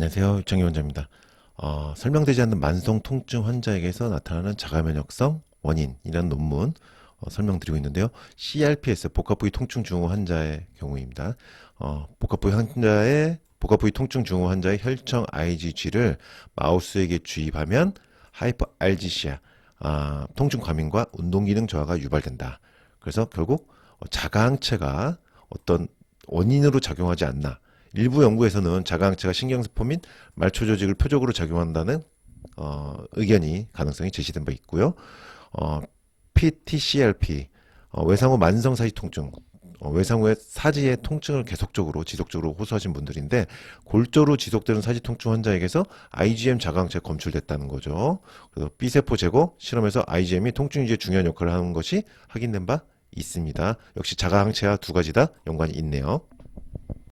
안녕하세요. 유창희 원장입니다. 어, 설명되지 않는 만성 통증 환자에게서 나타나는 자가면역성 원인이라는 논문 어, 설명드리고 있는데요. CRPS 복합 부위 통증 증후 환자의 경우입니다. 어, 복합 부위 환자의 복합 부위 통증 증후 환자의 혈청 IgG를 마우스에게 주입하면 하이퍼 알지시아 아, 통증 과민과 운동 기능 저하가 유발된다. 그래서 결국 어, 자가항체가 어떤 원인으로 작용하지 않나. 일부 연구에서는 자가항체가 신경세포 및 말초 조직을 표적으로 작용한다는 어, 의견이 가능성이 제시된 바 있고요. 어, PTCRP 어, 외상 후 만성 사지 통증 어, 외상 후에 사지의 통증을 계속적으로 지속적으로 호소하신 분들인데 골조로 지속되는 사지 통증 환자에게서 IgM 자가항체가 검출됐다는 거죠. 그래서 B세포 제거 실험에서 IgM이 통증 유지에 중요한 역할을 하는 것이 확인된 바 있습니다. 역시 자가항체와 두 가지 다 연관이 있네요.